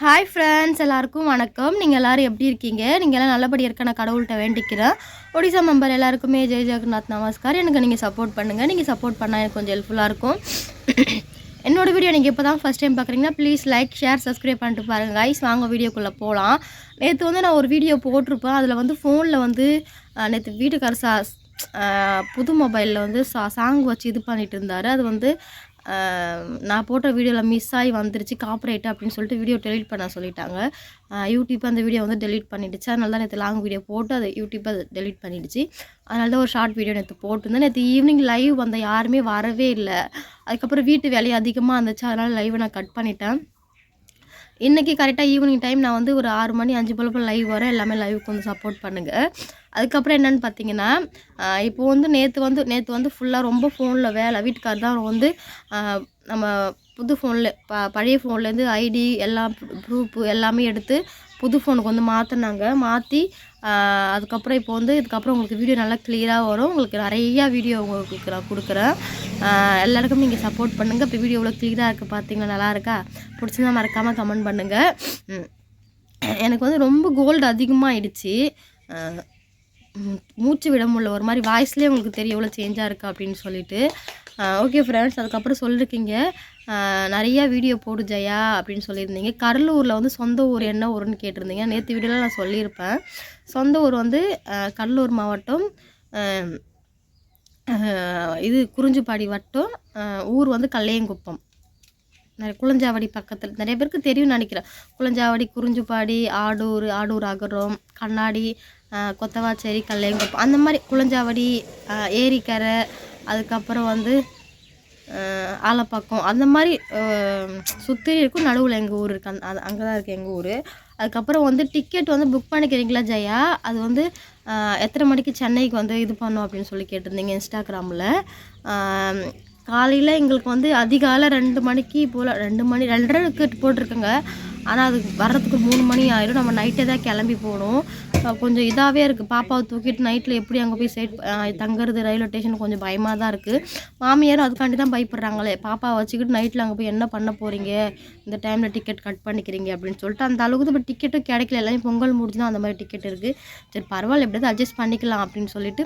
Hi friends எல்லாருக்கும் வணக்கம். நீங்கள் எல்லோரும் எப்படி இருக்கீங்க? நீங்கள் எல்லாம் நல்லபடியாக இருக்க நான் கடவுள்கிட்ட வேண்டிக்கிறேன். ஒடிசா மெம்பர் எல்லாருக்குமே ஜெய் ஜெகநாத் நமஸ்கார். எனக்கு நீங்கள் சப்போர்ட் பண்ணுங்கள் நீங்கள் சப்போர்ட் பண்ணால் எனக்கு கொஞ்சம் ஹெல்ப்ஃபுல்லாக இருக்கும். என்னோடய வீடியோ நீங்கள் இப்போ தான் ஃபஸ்ட் டைம் பார்க்குறீங்கன்னா ப்ளீஸ் லைக் ஷேர் சப்ஸ்கிரைப் பண்ணிட்டு பாருங்கள் கைஸ் வாங்க வீடியோக்குள்ளே போகலாம் நேற்று வந்து நான் ஒரு வீடியோ போட்டிருப்பேன். அதில் வந்து ஃபோனில் வந்து நேற்று வீட்டுக்கார சா புது மொபைலில் வந்து சா சாங் வச்சு இது பண்ணிட்டு இருந்தார். அது வந்து நான் போட்ட வீடியோவில் மிஸ் ஆகி வந்துருச்சு காப்பரேட் அப்படின்னு சொல்லிட்டு வீடியோ டெலீட் பண்ண சொல்லிட்டாங்க. யூடியூப் அந்த வீடியோ வந்து டெலீட் பண்ணிடுச்சு. அதனால தான் நேற்று லாங் வீடியோ போட்டு அதை யூடியூப் அதை டெலீட் பண்ணிடுச்சு. அதனால தான் ஒரு ஷார்ட் வீடியோ நேற்று போட்டிருந்தேன். நேற்று ஈவினிங் லைவ் வந்த யாருமே வரவே இல்லை. அதுக்கப்புறம் வீட்டு வேலையை அதிகமாக இருந்துச்சு. அதனால் லைவை நான் கட் பண்ணிட்டேன். இன்றைக்கி கரெக்டாக ஈவினிங் டைம் நான் வந்து ஒரு ஆறு மணி அஞ்சு போல லைவ் வரேன். எல்லாமே லைவுக்கு வந்து சப்போர்ட் பண்ணுங்கள் அதுக்கப்புறம் என்னென்னு பார்த்தீங்கன்னா இப்போ வந்து நேற்று வந்து நேற்று வந்து ஃபுல்லாக ரொம்ப ஃபோனில் வேலை. வீட்டுக்கார் தான் வந்து நம்ம புது ஃபோனில் ப பழைய ஃபோன்லேருந்து ஐடி எல்லாம் ப்ரூஃபு எல்லாமே எடுத்து புது ஃபோனுக்கு வந்து மாற்றினாங்க மாற்றி அதுக்கப்புறம் இப்போ வந்து இதுக்கப்புறம் உங்களுக்கு வீடியோ நல்லா கிளியராக வரும். உங்களுக்கு நிறையா வீடியோ உங்களுக்கு நான் கொடுக்குறேன். எல்லாருக்கும் நீங்கள் சப்போர்ட் பண்ணுங்கள் இப்போ வீடியோ எவ்வளோ கிளியராக இருக்குது பார்த்தீங்களா நல்லா இருக்கா? பிடிச்சிருந்தா மறக்காமல் கமெண்ட் பண்ணுங்கள் எனக்கு வந்து ரொம்ப கோல்டு அதிகமாக ஆயிடுச்சு மூச்சு விட முடியல. ஒரு மாதிரி வாய்ஸ்லேயே உங்களுக்கு தெரியும் எவ்வளோ சேஞ்சாக இருக்கா அப்படின்னு சொல்லிட்டு. ஓகே ஃப்ரெண்ட்ஸ் அதுக்கப்புறம் சொல்லியிருக்கீங்க நிறையா வீடியோ போடு ஜெயா அப்படின்னு சொல்லியிருந்தீங்க. கடலூரில் வந்து சொந்த ஊர் என்ன ஊருன்னு கேட்டிருந்தீங்க. நேற்று வீடியோவில் நான் சொல்லியிருப்பேன். சொந்த ஊர் வந்து கடலூர் மாவட்டம் இது குறிஞ்சிப்பாடி வட்டம் ஊர் வந்து கல்லையங்குப்பம். நிறைய குளஞ்சாவடி பக்கத்தில். நிறைய பேருக்கு தெரியும்னு நினைக்கிறேன். குளஞ்சாவடி குறிஞ்சிப்பாடி ஆடூர் ஆடூர் அகரம் கண்ணாடி கொத்தவாச்சேரி கல்லையங்குப்பம் அந்த மாதிரி குளஞ்சாவடி ஏரிக்கரை அதுக்கப்புறம் வந்து ஆலப்பாக்கம். அந்த மாதிரி சுற்றி இருக்கும் நடுவில் எங்கள் ஊர் இருக்குது அந்த அங்கே தான் இருக்குது எங்கள் ஊர். அதுக்கப்புறம் வந்து டிக்கெட் வந்து புக் பண்ணிக்கிறீங்களா ஜெயா? அது வந்து எத்தனை மணிக்கு சென்னைக்கு வந்து இது பண்ணோம் அப்படின்னு சொல்லி கேட்டிருந்தீங்க இன்ஸ்டாகிராமில் காலையில் எங்களுக்கு வந்து அதிகாலை ரெண்டு மணிக்கு போல் ரெண்டு மணி ரெண்டரைக்கு போட்டிருக்கோங்க. ஆனால் அது வர்றதுக்கு மூணு மணி ஆயிடும் நம்ம நைட்டே தான் கிளம்பி போகணும். கொஞ்சம் இதாகவே இருக்குது பாப்பாவை தூக்கிட்டு நைட்டில் எப்படி அங்கே போய் சைட் தங்குறது ரயில்வே ஸ்டேஷன் கொஞ்சம் பயமாக தான் இருக்குது மாமியாரும் அதுக்காண்டி தான் பயப்படுறாங்களே. பாப்பாவை வச்சுக்கிட்டு நைட்டில் அங்கே போய் என்ன பண்ண போகிறீங்க இந்த டைமில் டிக்கெட் கட் பண்ணிக்கிறீங்க அப்படின்னு சொல்லிட்டு அந்த அளவுக்கு இப்போ டிக்கெட்டும் கிடைக்கல. எல்லாமே பொங்கல் முடிஞ்சு தான் அந்த மாதிரி டிக்கெட் இருக்குது சரி பரவாயில்ல எப்படியாவது அட்ஜஸ்ட் பண்ணிக்கலாம் அப்படின்னு சொல்லிட்டு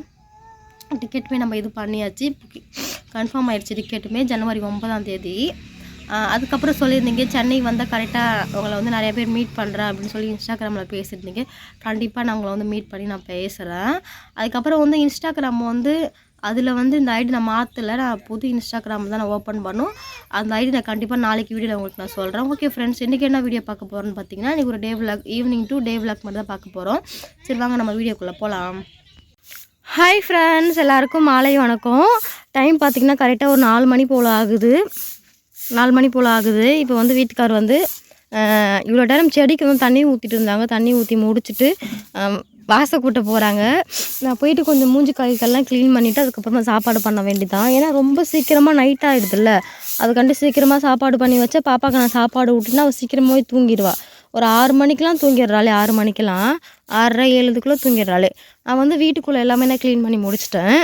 டிக்கெட்டுமே நம்ம இது பண்ணியாச்சு. கன்ஃபார்ம் ஆயிடுச்சு டிக்கெட்டுமே ஜனவரி ஒன்பதாம் தேதி. அதுக்கப்புறம் சொல்லியிருந்தீங்க சென்னை வந்தால் கரெக்டாக உங்களை வந்து நிறைய பேர் மீட் பண்ணுறேன் அப்படின்னு சொல்லி இன்ஸ்டாகிராமில் பேசியிருந்தீங்க. கண்டிப்பாக நான் உங்களை வந்து மீட் பண்ணி நான் பேசுகிறேன் அதுக்கப்புறம் வந்து இன்ஸ்டாகிராம் வந்து அதில் வந்து இந்த ஐடி நான் மாற்றலை நான் புது இன்ஸ்டாகிராம் தான் நான் ஓப்பன் பண்ணும். அந்த ஐடி நான் கண்டிப்பாக நாளைக்கு வீடியோ உங்களுக்கு நான் சொல்கிறேன் ஓகே ஃப்ரெண்ட்ஸ் இன்றைக்கி என்ன வீடியோ பார்க்க போகிறோன்னு பார்த்தீங்கன்னா இன்றைக்கி ஒரு day vlog evening today vlog மட்டும் தான் பார்க்க போகிறோம் சரி வாங்க நம்ம வீடியோக்குள்ளே போகலாம் ஹாய் ஃப்ரெண்ட்ஸ் எல்லாருக்கும் மாலை வணக்கம். டைம் பார்த்தீங்கன்னா கரெக்டாக ஒரு நாலு மணி போல் ஆகுது. நாலு மணி போல் ஆகுது. இப்போ வந்து வீட்டுக்கார் வந்து இவ்வளோ நேரம் செடிக்கு வந்து தண்ணி ஊற்றிட்டு இருந்தாங்க. தண்ணி ஊற்றி முடிச்சுட்டு அஹ், கூட்ட போகிறாங்க நான் போயிட்டு கொஞ்சம் மூஞ்சி காய்கள்லாம் க்ளீன் பண்ணிவிட்டு அதுக்கப்புறமா சாப்பாடு பண்ண வேண்டியதான் ஏன்னா ரொம்ப சீக்கிரமாக நைட் ஆகிடுதுல்ல அதுக்காண்டி சீக்கிரமாக சாப்பாடு பண்ணி வச்சா பாப்பாவுக்கு நான் சாப்பாடு ஊட்டினா அவள் சீக்கிரமாகவே தூங்கிடுவா. ஒரு ஆறு மணிக்கெலாம் தூங்கிடுறாளே ஆறு மணிக்கெலாம் ஆறரை ஏழுதுக்குள்ளே தூங்கிடுறாளே. நான் வந்து வீட்டுக்குள்ளே எல்லாமே நான் க்ளீன் பண்ணி முடிச்சிட்டேன்.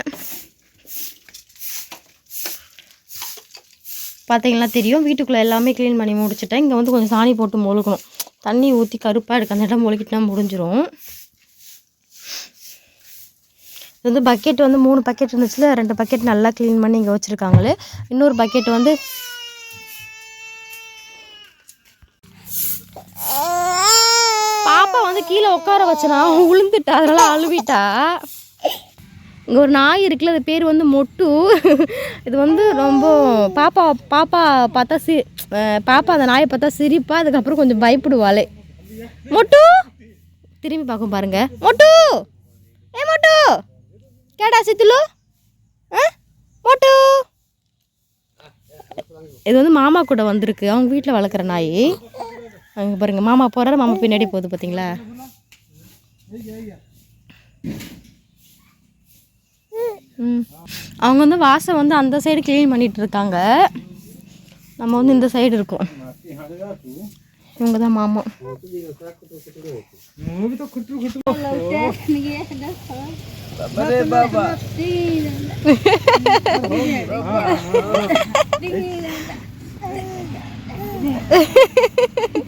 பார்த்தீங்களா தெரியும். வீட்டுக்குள்ளே எல்லாமே க்ளீன் பண்ணி முடிச்சிட்டேன். இங்கே வந்து கொஞ்சம் சாணி போட்டு மொழுகணும். தண்ணி ஊற்றி கருப்பாக எடுக்க அந்த இடம் மொழுகிட்டுனா முடிஞ்சிடும் இது வந்து பக்கெட் வந்து மூணு பக்கெட் இருந்துச்சுல ரெண்டு பக்கெட் நல்லா க்ளீன் பண்ணி இங்கே வச்சுருக்காங்களே. இன்னொரு பக்கெட் வந்து வந்து கீழே உட்கார வச்சனா உளுந்துட்டா அதனால அழுவிட்டா. இங்கே ஒரு நாய் இருக்குல்ல அது பேர் வந்து மொட்டு. இது வந்து ரொம்ப பாப்பா பாப்பா பார்த்தா சி பாப்பா அந்த நாயை பார்த்தா சிரிப்பா அதுக்கப்புறம் கொஞ்சம் பயப்படுவாளே. மொட்டு! திரும்பி பார்க்கும் பாருங்க. மொட்டு! ஏ மொட்டு! கேடா சித்துலு? மொட்டு! இது வந்து மாமா கூட வந்திருக்கு. அவங்க வீட்டில் வளர்க்குற நாய். அங்கே பாருங்க மாமா போகிறாரு மாமா பின்னாடி போகுது பார்த்தீங்களா ம். அவங்க வந்து வாசம் வந்து அந்த சைடு க்ளீன் பண்ணிட்டு இருக்காங்க. நம்ம வந்து இந்த சைடு இருக்கோம். இவங்க தான் மாமா.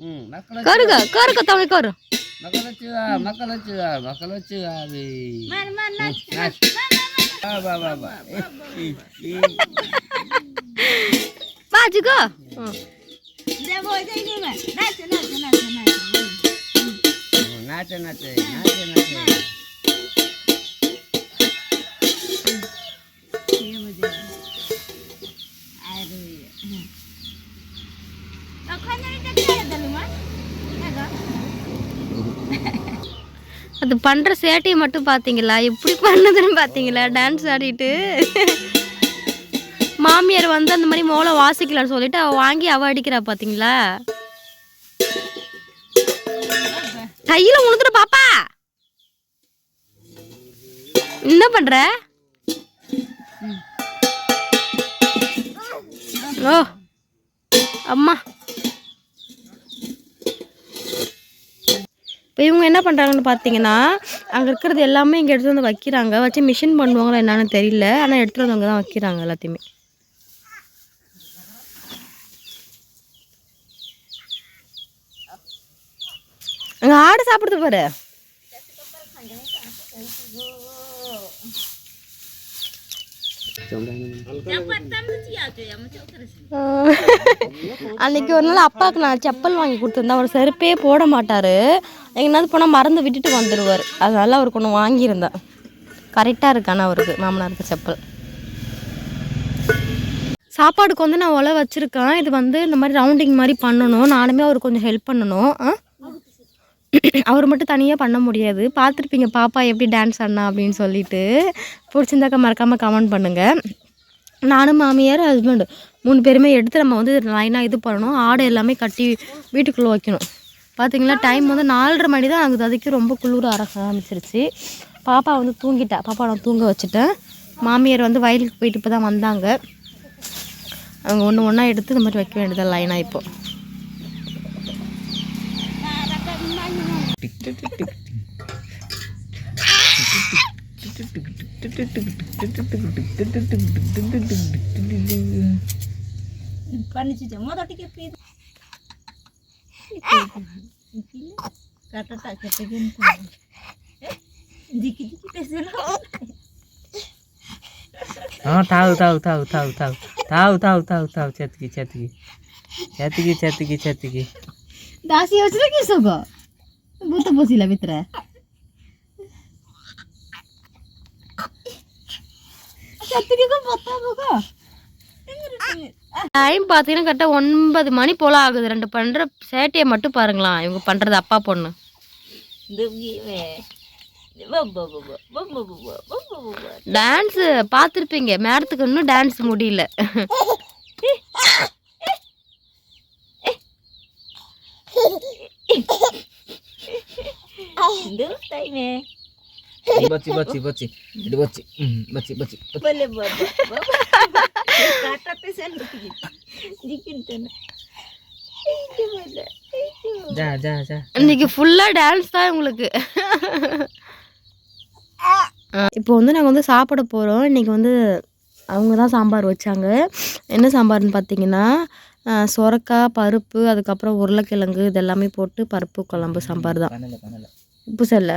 कर ग कर का तवे कर मकलची आ मकलची आ मकलची आ बे मार मार नाच नाच बा बा बा बा बाजू ग दे बोय दे नी मैं नाच नाच नाच नाच नाच नाच नाच नाच अरे तखन रे அது பண்ற சேட்டையை மட்டும் பாத்தீங்களா? எப்படி பண்ணுதுன்னு பாத்தீங்களா? டான்ஸ் ஆடிட்டு. மாமியார் வந்து அந்த மாதிரி மோளை வாசிக்கலாம்னு சொல்லிட்டு அவ வாங்கி அவ அடிக்கிறா பாத்தீங்களா? கையில உழுதுற பாப்பா. என்ன பண்ற? ஓ. அம்மா. இப்போ இவங்க என்ன பண்ணுறாங்கன்னு பார்த்தீங்கன்னா அங்கே இருக்கிறது எல்லாமே இங்கே எடுத்துகிட்டு வந்து வைக்கிறாங்க. வச்சு மிஷின் பண்ணுவாங்களா என்னான்னு தெரியல. ஆனால் எடுத்துகிட்டு வந்து அங்கே தான் வைக்கிறாங்க எல்லாத்தையுமே. அங்கே ஆடு சாப்பிடுது பாரு. அன்னைக்கு ஒரு நாள் அப்பாவுக்கு நான் செப்பல் வாங்கி கொடுத்துருந்தேன். அவர் செருப்பே போட மாட்டார். எங்கேனாவது போனால் மறந்து விட்டுட்டு வந்துடுவார் அதனால அவருக்கு ஒன்று வாங்கியிருந்தேன். கரெக்டாக இருக்கான அவருக்கு மாமனாருக்கு செப்பல். சாப்பாடுக்கு வந்து நான் உலை வச்சுருக்கேன். இது வந்து இந்த மாதிரி ரவுண்டிங் மாதிரி பண்ணணும். நானுமே அவருக்கு கொஞ்சம் ஹெல்ப் பண்ணணும். ஆ? அவர் மட்டும் தனியாக பண்ண முடியாது. பார்த்துருப்பீங்க பாப்பா எப்படி டான்ஸ் ஆடினா? அப்படின்னு சொல்லிட்டு. பிடிச்சிருந்தாக்கா மறக்காமல் கமெண்ட் பண்ணுங்கள் நானும் மாமியார் ஹஸ்பண்டு மூணு பேருமே எடுத்து நம்ம வந்து லைனாக இது பண்ணணும். ஆடை எல்லாமே கட்டி வீட்டுக்குள்ளே வைக்கணும். பார்த்தீங்களா டைம் வந்து நாலரை மணி தான் ஆகுது. அதுக்கு ரொம்ப குளிர ஆர ஆரம்பிச்சிருச்சு. பாப்பா வந்து தூங்கிட்டா. பாப்பா நான் தூங்க வச்சுட்டேன். மாமியார் வந்து வயலுக்கு போயிட்டு இப்போ தான் வந்தாங்க. அவங்க ஒன்று ஒன்றா எடுத்து இந்த மாதிரி வைக்க வேண்டியது லைனாக पानी चीज़ मो छतकी छतकी दासी सब बहुत बसिला டைம் பார்த்தீங்கன்னா கரெக்டாக ஒன்பது மணி போல் ஆகுது ரெண்டு பண்ணுற சேட்டையை மட்டும் பாருங்களாம் இவங்க பண்ணுறது அப்பா பொண்ணு டான்ஸு பார்த்துருப்பீங்க மேடத்துக்கு இன்னும் டான்ஸ் முடியல બચી બચી બચી એટલે બચી બચી બચી ભલે બાબા કાટા પે સેન જીકિન இன்னைக்கு ஃபுல்லாக டான்ஸ் தான் உங்களுக்கு இப்போ வந்து நாங்கள் வந்து சாப்பிட போகிறோம் இன்னைக்கு வந்து அவங்க தான் சாம்பார் வச்சாங்க. என்ன சாம்பார்னு பார்த்தீங்கன்னா சொரக்காய் பருப்பு அதுக்கப்புறம் உருளைக்கிழங்கு இதெல்லாமே போட்டு பருப்பு குழம்பு சாம்பார் தான். இப்போ செல்ல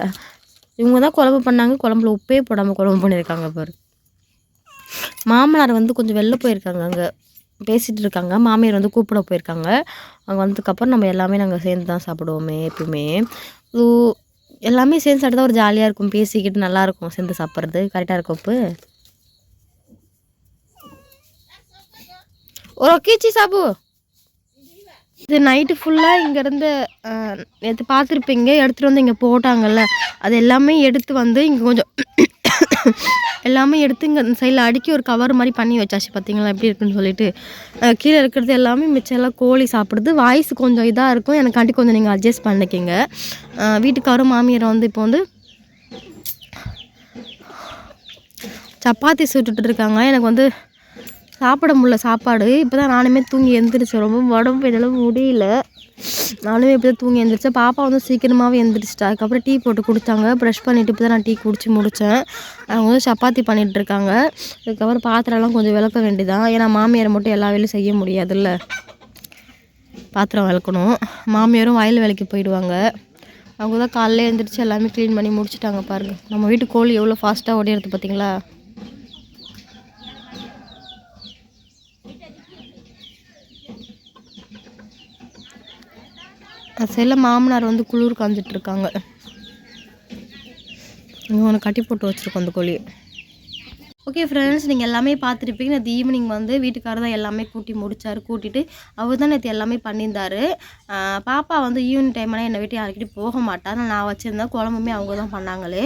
இவங்க தான் குழம்பு பண்ணாங்க குழம்புல உப்பே போடாமல் குழம்பு பண்ணியிருக்காங்க பாரு. மாமனார் வந்து கொஞ்சம் வெளில போயிருக்காங்க அங்கே. பேசிகிட்டு இருக்காங்க. மாமியார் வந்து கூப்பிட போயிருக்காங்க. அங்கே வந்ததுக்கப்புறம் நம்ம எல்லாமே நாங்கள் சேர்ந்து தான் சாப்பிடுவோமே எப்பயுமே. எல்லாமே சேர்ந்து சாப்பிட்டா ஒரு ஜாலியாக இருக்கும். பேசிக்கிட்டு நல்லா இருக்கும் சேர்ந்து சாப்பிட்றது. கரெக்டாக இருக்கும் உப்பு? ஒரு கீச்சி சாப்பு இது நைட்டு ஃபுல்லாக இங்கேருந்து நேற்று பார்த்துருப்பீங்க எடுத்துகிட்டு வந்து இங்கே போட்டாங்கல்ல. அது எல்லாமே எடுத்து வந்து இங்கே கொஞ்சம் எல்லாமே எடுத்து இங்கே சைடில் அடுக்கி ஒரு கவர் மாதிரி பண்ணி வச்சாச்சு பார்த்தீங்களா எப்படி இருக்குன்னு சொல்லிட்டு. கீழே இருக்கிறது எல்லாமே மிச்சம் எல்லாம் கோழி சாப்பிடுது வாய்ஸ் கொஞ்சம் இதாக இருக்கும். எனக்காண்டி கொஞ்சம் நீங்கள் அட்ஜஸ்ட் பண்ணிக்கிங்க. வீட்டுக்காரும் மாமியார் வந்து இப்போ வந்து சப்பாத்தி சுட்டுட்டு இருக்காங்க. எனக்கு வந்து சாப்பிட முடியல சாப்பாடு. இப்போ தான் நானுமே தூங்கி எழுந்திரிச்சேன் ரொம்ப உடம்பு என்னால் முடியல. நானுமே இப்போ தான் தூங்கி எழுந்திரிச்சேன் பாப்பா வந்து சீக்கிரமாகவே எழுந்திரிச்சிட்டா அதுக்கப்புறம் டீ போட்டு குடித்தாங்க ப்ரஷ் பண்ணிவிட்டு இப்போ தான் நான் டீ குடிச்சு முடித்தேன் அவங்க வந்து சப்பாத்தி பண்ணிகிட்டு இருக்காங்க. அதுக்கப்புறம் பாத்திரம்லாம் கொஞ்சம் விளக்க வேண்டியதான் ஏன்னா மாமியார் மட்டும் எல்லா வேலையும் செய்ய முடியாதுல்ல. பாத்திரம் விளக்கணும். மாமியாரும் வயல் வேலைக்கு போயிடுவாங்க. அவங்க தான் காலையில் எழுந்திரிச்சு எல்லாமே க்ளீன் பண்ணி முடிச்சிட்டாங்க பாருங்கள் நம்ம வீட்டு கோழி எவ்வளோ ஃபாஸ்ட்டாக ஓடிடுறது பார்த்தீங்களா செல்ல மாமனார் வந்து குளிர் காஞ்சிட்டு இருக்காங்க இங்கே ஒன்று கட்டி போட்டு வச்சுருக்கோம் அந்த கோழியை. ஓகே ஃப்ரெண்ட்ஸ் நீங்கள் எல்லாமே பார்த்துருப்பீங்க. நேற்று ஈவினிங் வந்து வீட்டுக்காரர் தான் எல்லாமே கூட்டி முடித்தார் கூட்டிட்டு அவர் தான் நேற்று எல்லாமே பண்ணியிருந்தாரு. பாப்பா வந்து ஈவினிங் டைம்லாம் என்னை விட்டு யாருக்கிட்டையும் போக மாட்டார் நான் வச்சுருந்தேன் குழம்புமே அவங்க தான் பண்ணாங்களே.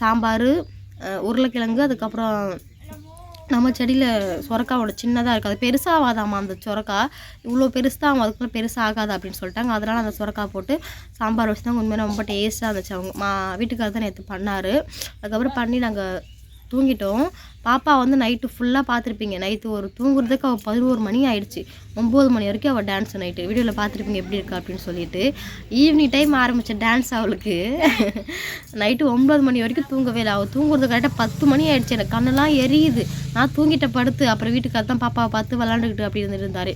சாம்பார் உருளைக்கிழங்கு அதுக்கப்புறம் நம்ம செடியில் சொரக்காவோட சின்னதாக இருக்குது அது பெருசாகாதாம்மா அந்த சுரக்கா? இவ்வளோ பெருசு தான் அவங்க அதுக்குள்ளே பெருசாக ஆகாது அப்படின்னு சொல்லிட்டாங்க. அதனால் அந்த சுரக்கா போட்டு சாம்பார் வச்சு தான் உண்மையாக ரொம்ப டேஸ்ட்டாக இருந்துச்சு. அவங்க மா வீட்டுக்காரர் தான் நேற்று பண்ணார். அதுக்கப்புறம் பண்ணி நாங்கள் தூங்கிட்டோம். பாப்பா வந்து நைட்டு ஃபுல்லாக பார்த்துருப்பீங்க நைட்டு ஒரு தூங்குறதுக்கு அவள் பதினோரு மணி ஆயிடுச்சு. ஒம்பது மணி வரைக்கும் அவள் டான்ஸ் நைட்டு வீடியோவில் பார்த்துருப்பீங்க எப்படி இருக்கா அப்படின்னு சொல்லிட்டு. ஈவினிங் டைம் ஆரம்பித்த டான்ஸ் அவளுக்கு. நைட்டு ஒம்பது மணி வரைக்கும் தூங்கவே இல்லை. அவள் தூங்குறது கரெக்டாக பத்து மணி ஆயிடுச்சு. எனக்கு கண்ணெல்லாம் எரியுது. நான் தூங்கிட்ட படுத்து அப்புறம் வீட்டுக்கார தான் பாப்பாவை பார்த்து விளாண்டுக்கிட்டு அப்படி இருந்துட்டு இருந்தாரு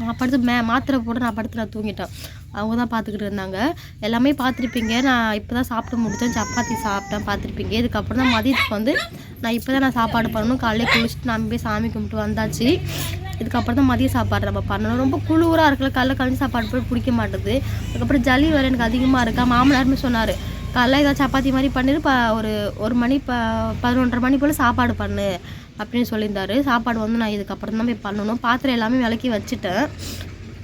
நான் படுத்து மே மாத்திரை போட்டு நான் படுத்து நான் தூங்கிட்டேன். அவங்க தான் பார்த்துக்கிட்டு இருந்தாங்க. எல்லாமே பார்த்துருப்பீங்க. நான் இப்போ தான் சாப்பிட்டு முடித்தேன் சப்பாத்தி சாப்பிட்டேன் பார்த்துருப்பீங்க. இதுக்கப்புறம் தான் மதியத்துக்கு வந்து நான் இப்போ தான் நான் சாப்பாடு பண்ணணும். காலையில் குளிச்சுட்டு நான் போய் சாமி கும்பிட்டு வந்தாச்சு. இதுக்கப்புறம் தான் மதிய சாப்பாடு நம்ம பண்ணணும். ரொம்ப குளிராக இருக்குல்ல. காலைல கஞ்சி சாப்பாடு போய் பிடிக்க மாட்டுது. அதுக்கப்புறம் ஜலி வேறு எனக்கு அதிகமாக இருக்கா? மாமனாருமே சொன்னார் காலைல ஏதாவது சப்பாத்தி மாதிரி பண்ணிட்டு ப ஒரு ஒரு மணி ப பதினொன்றரை மணி போல் சாப்பாடு பண்ணு. அப்படின்னு சொல்லியிருந்தாரு. சாப்பாடு வந்து நான் இதுக்கப்புறம் தான் போய் பண்ணணும். பாத்திரம் எல்லாமே விளக்கி வச்சுட்டேன்.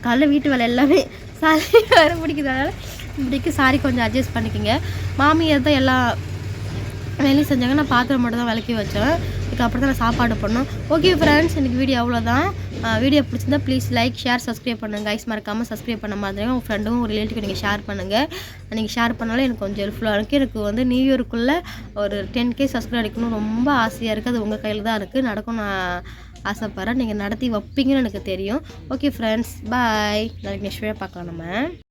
காலைல வீட்டு வேலை எல்லாமே சாரி வேறு பிடிக்கிறதுனால இப்படிக்கு சாரி கொஞ்சம் அட்ஜஸ்ட் பண்ணிக்கோங்க. மாமியார் தான் எல்லா வேலையும் செஞ்சாங்க நான் பாத்திரம் மட்டும் தான் விளக்கி வச்சேன். இதுக்கப்புறம் தான் நான் சாப்பாடு பண்ணோம் ஓகே ஃப்ரெண்ட்ஸ் எனக்கு வீடியோ அவ்வளோதான் வீடியோ பிடிச்சிருந்தா ப்ளீஸ் லைக் ஷேர் சப்ஸ்கிரைப் பண்ணுங்கள் கைஸ் மறக்காமல் சப்ஸ்கிரைப் பண்ண மாதிரி உங்கள் ஃப்ரெண்டும் ஒரு ரிலேட்டிவ் நீங்கள் ஷேர் பண்ணுங்கள் நீங்கள் ஷேர் பண்ணாலும் எனக்கு கொஞ்சம் ஹெல்ப்ஃபுல்லாக இருக்குது எனக்கு வந்து நியூ இயருக்குள்ளே ஒரு டென் கே சப்ஸ்கிரைப் அடிக்கணும் ரொம்ப ஆசையாக இருக்குது அது உங்கள் கையில் தான் இருக்குது நடக்கும் நான் ஆசைப்பட்றேன். நீங்கள் நடத்தி வைப்பீங்கன்னு எனக்கு தெரியும். ஓகே ஃப்ரெண்ட்ஸ் பாய் நாளைக்கு நெக்ஸ்ட் வீடியோ பார்க்கலாம் நம்ம.